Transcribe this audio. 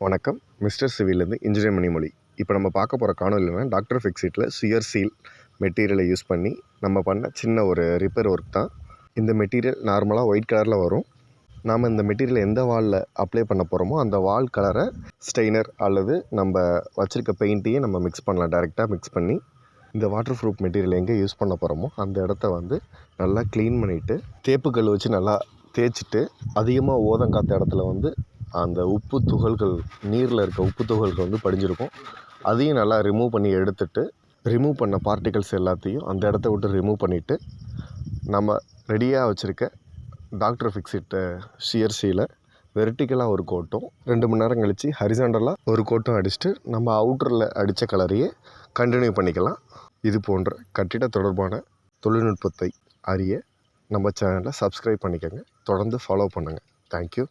வணக்கம். மிஸ்டர் சிவிலேருந்து இன்ஜினியர் மணிமொழி. இப்போ நம்ம பார்க்க போகிற காணொலியில் டாக்டர் ஃபிக்ஸிட்டில் சுயர் சீல் மெட்டீரியலை யூஸ் பண்ணி நம்ம பண்ண சின்ன ஒரு ரிப்பேர் ஒர்க் தான். இந்த மெட்டீரியல் நார்மலாக ஒயிட் கலரில் வரும். நாம் இந்த மெட்டீரியல் எந்த வாலில் அப்ளை பண்ண போகிறோமோ அந்த வால் கலரை ஸ்டெய்னர் அல்லது நம்ம வச்சுருக்க பெயிண்ட்டையும் நம்ம மிக்ஸ் பண்ணலாம். டேரெக்டாக மிக்ஸ் பண்ணி இந்த வாட்டர் ப்ரூஃப் மெட்டீரியல் எங்கே யூஸ் பண்ண போகிறோமோ அந்த இடத்த வந்து நல்லா க்ளீன் பண்ணிவிட்டு தேப்புக்கல் வச்சு நல்லா தேய்ச்சிட்டு அதிகமாக ஓதங்காத்த இடத்துல வந்து அந்த உப்பு துகள்கள் நீரில் இருக்க உப்பு துகள்கள் வந்து படிஞ்சிருக்கும். அதையும் நல்லா ரிமூவ் பண்ணி எடுத்துட்டு ரிமூவ் பண்ண பார்ட்டிகல்ஸ் எல்லாத்தையும் அந்த இடத்த விட்டு ரிமூவ் பண்ணிவிட்டு நம்ம ரெடியாக வச்சுருக்க டாக்டர் ஃபிக்ஸிட்ட சிஎர்சியில் வெர்டிக்கலாக ஒரு கோட்டும் ரெண்டு மணி நேரம் கழித்து ஹரிசாண்டலாக ஒரு கோட்டும் அடிச்சுட்டு நம்ம அவுட்டரில் அடித்த கலரையே கண்டினியூ பண்ணிக்கலாம். இது போன்ற கட்டிட தொடர்பான தொழில்நுட்பத்தை அறிய நம்ம சேனலை சப்ஸ்கிரைப் பண்ணிக்கோங்க. தொடர்ந்து ஃபாலோ பண்ணுங்கள் தேங்க்யூ